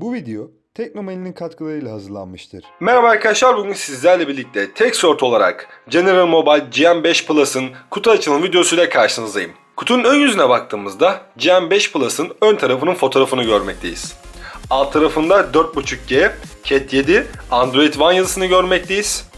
Bu video Teknomel'in katkılarıyla hazırlanmıştır. Merhaba arkadaşlar bugün sizlerle birlikte tek sort olarak General Mobile GM5 Plus'ın kutu açılım videosuyla karşınızdayım. Kutunun ön yüzüne baktığımızda GM5 Plus'ın ön tarafının fotoğrafını görmekteyiz. Alt tarafında 4.5G, Cat 7, Android One yazısını görmekteyiz.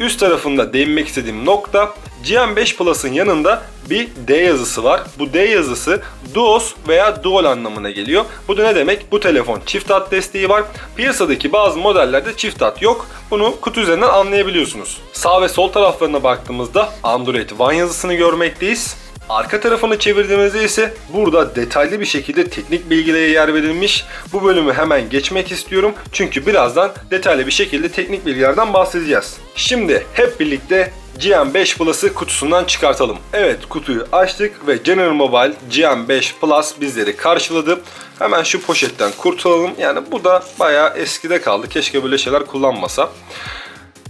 Üst tarafında değinmek istediğim nokta GM5 Plus'ın yanında bir D yazısı var. Bu D yazısı Duos veya Dual anlamına geliyor. Bu da ne demek? Bu telefon çift hat desteği var. Piyasadaki bazı modellerde çift hat yok. Bunu kutu üzerinden anlayabiliyorsunuz. Sağ ve sol taraflarına baktığımızda Android One yazısını görmekteyiz. Arka tarafını çevirdiğimizde ise burada detaylı bir şekilde teknik bilgilere yer verilmiş. Bu bölümü hemen geçmek istiyorum. Çünkü birazdan detaylı bir şekilde teknik bilgilerden bahsedeceğiz. Şimdi hep birlikte GM5 Plus'ı kutusundan çıkartalım. Evet kutuyu açtık ve General Mobile GM5 Plus bizleri karşıladı. Hemen şu poşetten kurtulalım. Yani bu da bayağı eskide kaldı. Keşke böyle şeyler kullanmasa.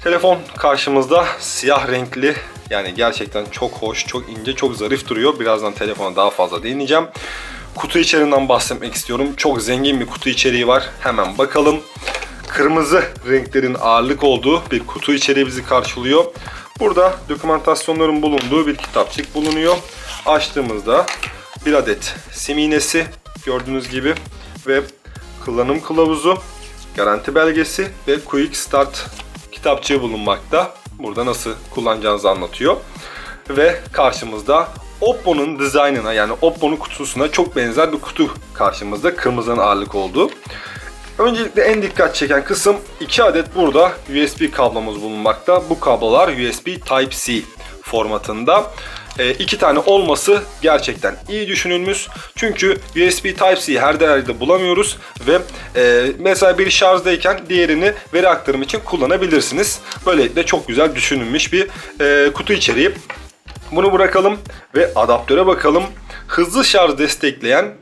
Telefon karşımızda siyah renkli yani gerçekten çok hoş, çok ince, çok zarif duruyor. Birazdan telefona daha fazla değineceğim. Kutu içeriğinden bahsetmek istiyorum. Çok zengin bir kutu içeriği var. Hemen bakalım. Kırmızı renklerin ağırlık olduğu bir kutu içeriği bizi karşılıyor. Burada dokümantasyonların bulunduğu bir kitapçık bulunuyor. Açtığımızda bir adet sim iğnesi gördüğünüz gibi ve kullanım kılavuzu, garanti belgesi ve Quick Start kitapçığı bulunmakta. Burada nasıl kullanacağınızı anlatıyor. Ve karşımızda Oppo'nun dizaynına yani Oppo'nun kutusuna çok benzer bir kutu karşımızda kırmızının ağırlık olduğu. Öncelikle en dikkat çeken kısım 2 adet burada USB kablomuz bulunmakta. Bu kablolar USB Type-C formatında. E, iki tane olması gerçekten iyi düşünülmüş. Çünkü USB Type-C'yi her yerde bulamıyoruz ve e, mesela bir şarjdayken diğerini veri aktarımı için kullanabilirsiniz. Böylelikle çok güzel düşünülmüş bir e, kutu içeriği. Bunu bırakalım ve adaptöre bakalım. Hızlı şarj destekleyen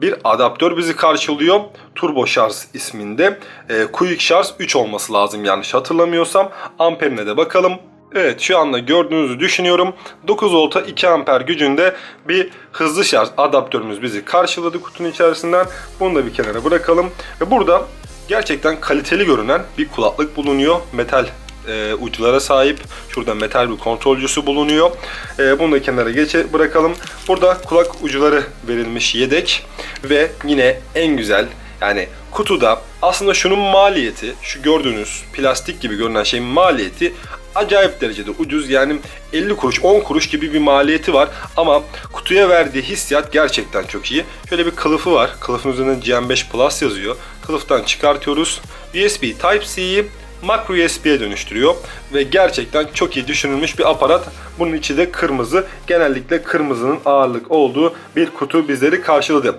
bir adaptör bizi karşılıyor. Turbo şarj isminde. E, Quick şarj 3 olması lazım yanlış hatırlamıyorsam. Amperine de bakalım. Evet şu anda gördüğünüzü düşünüyorum. 9 volta 2 amper gücünde bir hızlı şarj adaptörümüz bizi karşıladı kutunun içerisinden. Bunu da bir kenara bırakalım. Ve burada gerçekten kaliteli görünen bir kulaklık bulunuyor. Metal e, uçlara sahip. Şurada metal bir kontrolcüsü bulunuyor. E, bunu da kenara geçe bırakalım. Burada kulak ucuları verilmiş yedek ve yine en güzel yani kutuda aslında şunun maliyeti, şu gördüğünüz plastik gibi görünen şeyin maliyeti acayip derecede ucuz. Yani 50 kuruş, 10 kuruş gibi bir maliyeti var ama kutuya verdiği hissiyat gerçekten çok iyi. Şöyle bir kılıfı var. Kılıfın üzerinde GM5 Plus yazıyor. Kılıftan çıkartıyoruz. USB Type-C'yi Macro USB'ye dönüştürüyor ve gerçekten çok iyi düşünülmüş bir aparat. Bunun içi de kırmızı. Genellikle kırmızının ağırlık olduğu bir kutu bizleri karşıladı.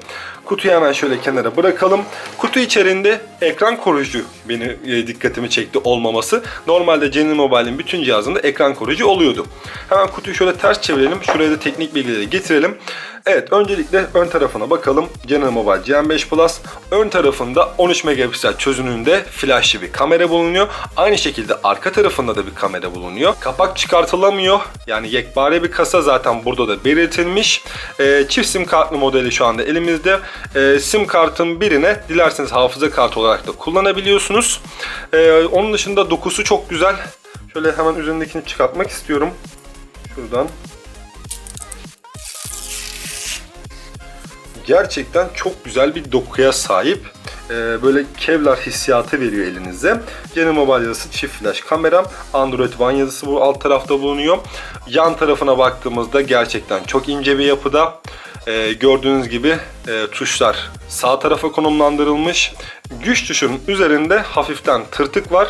Kutuyu hemen şöyle kenara bırakalım. Kutu içerisinde ekran koruyucu beni e, dikkatimi çekti olmaması. Normalde General Mobile'in bütün cihazında ekran koruyucu oluyordu. Hemen kutuyu şöyle ters çevirelim. Şuraya da teknik bilgileri getirelim. Evet öncelikle ön tarafına bakalım. General Mobile GM5 Plus ön tarafında 13 megapiksel çözünürlüğünde flashlı bir kamera bulunuyor. Aynı şekilde arka tarafında da bir kamera bulunuyor. Kapak çıkartılamıyor. Yani yekpare bir kasa zaten burada da belirtilmiş. Ee, çift sim kartlı modeli şu anda elimizde. Ee, sim kartın birine dilerseniz hafıza kartı olarak da kullanabiliyorsunuz. Ee, onun dışında dokusu çok güzel. Şöyle hemen üzerindekini çıkartmak istiyorum. Şuradan. gerçekten çok güzel bir dokuya sahip. Ee, böyle Kevlar hissiyatı veriyor elinize. General Mobile yazısı çift flash kameram. Android One yazısı bu alt tarafta bulunuyor. Yan tarafına baktığımızda gerçekten çok ince bir yapıda. Ee, gördüğünüz gibi e, tuşlar sağ tarafa konumlandırılmış. Güç tuşunun üzerinde hafiften tırtık var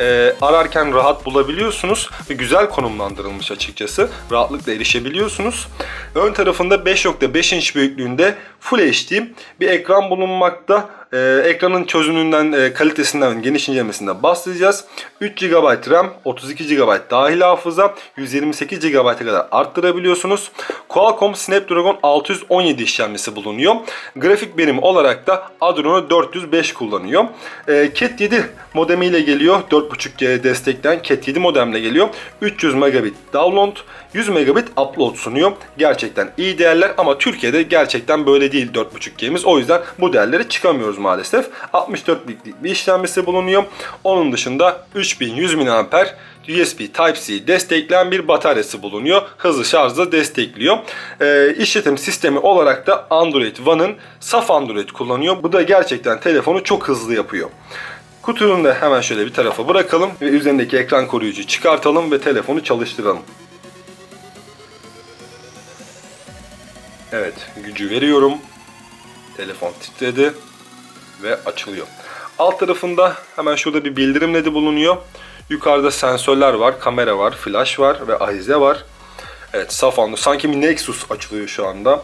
e, ararken rahat bulabiliyorsunuz ve güzel konumlandırılmış açıkçası. Rahatlıkla erişebiliyorsunuz. Ön tarafında 5.5 inç büyüklüğünde Full HD bir ekran bulunmakta. E, ekranın çözünürlüğünden, e, kalitesinden, geniş incelemesinden bahsedeceğiz. 3 GB RAM, 32 GB dahil hafıza, 128 GB'a kadar arttırabiliyorsunuz. Qualcomm Snapdragon 617 işlemcisi bulunuyor. Grafik birimi olarak da Adreno 405 kullanıyor. E, Cat 7 modemiyle geliyor. 4.5G destekleyen Cat 7 modemle geliyor. 300 megabit download, 100 megabit upload sunuyor. Gerçekten iyi değerler ama Türkiye'de gerçekten böyle değil 4.5G'miz. O yüzden bu değerlere çıkamıyoruz maalesef. 64 bitlik bir işlemcisi bulunuyor. Onun dışında 3100 mAh USB Type-C destekleyen bir bataryası bulunuyor. Hızlı şarjı destekliyor. Ee, işletim sistemi olarak da Android One'ın saf Android kullanıyor. Bu da gerçekten telefonu çok hızlı yapıyor. Kutunun da hemen şöyle bir tarafa bırakalım ve üzerindeki ekran koruyucu çıkartalım ve telefonu çalıştıralım. Evet, gücü veriyorum. Telefon titredi ve açılıyor. Alt tarafında hemen şurada bir bildirim ledi bulunuyor. Yukarıda sensörler var, kamera var, flash var ve ahize var. Evet, saf Android. Sanki bir Nexus açılıyor şu anda.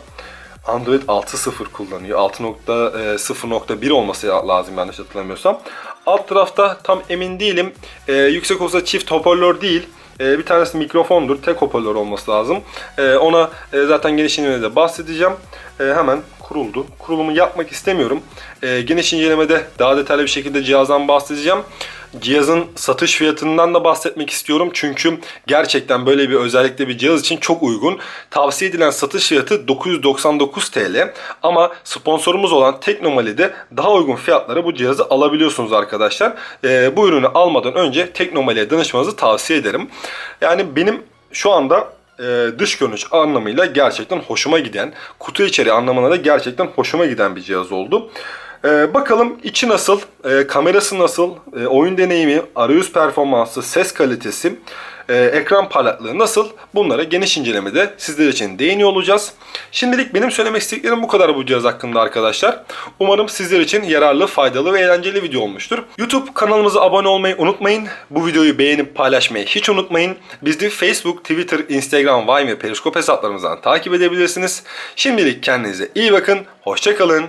Android 6.0 kullanıyor. 6.0.1 olması lazım yanlış hatırlamıyorsam. Alt tarafta tam emin değilim. Ee, yüksek olsa çift hoparlör değil. Ee, bir tanesi mikrofondur. Tek hoparlör olması lazım. Ee, ona e, zaten geniş incelemede bahsedeceğim. Ee, hemen kuruldu. Kurulumu yapmak istemiyorum. Ee, geniş incelemede daha detaylı bir şekilde cihazdan bahsedeceğim. Cihazın satış fiyatından da bahsetmek istiyorum. Çünkü gerçekten böyle bir özellikle bir cihaz için çok uygun. Tavsiye edilen satış fiyatı 999 TL. Ama sponsorumuz olan Teknomali'de daha uygun fiyatlara bu cihazı alabiliyorsunuz arkadaşlar. Ee, bu ürünü almadan önce Teknomali'ye danışmanızı tavsiye ederim. Yani benim şu anda e, dış görünüş anlamıyla gerçekten hoşuma giden, kutu içeriği anlamına da gerçekten hoşuma giden bir cihaz oldu. E, bakalım içi nasıl, e, kamerası nasıl, e, oyun deneyimi, arayüz performansı, ses kalitesi, e, ekran parlaklığı nasıl bunlara geniş incelemede sizler için değiniyor olacağız. Şimdilik benim söylemek istediklerim bu kadar bu cihaz hakkında arkadaşlar. Umarım sizler için yararlı, faydalı ve eğlenceli video olmuştur. YouTube kanalımıza abone olmayı unutmayın. Bu videoyu beğenip paylaşmayı hiç unutmayın. Bizi Facebook, Twitter, Instagram, Vine ve Periscope hesaplarımızdan takip edebilirsiniz. Şimdilik kendinize iyi bakın, hoşçakalın.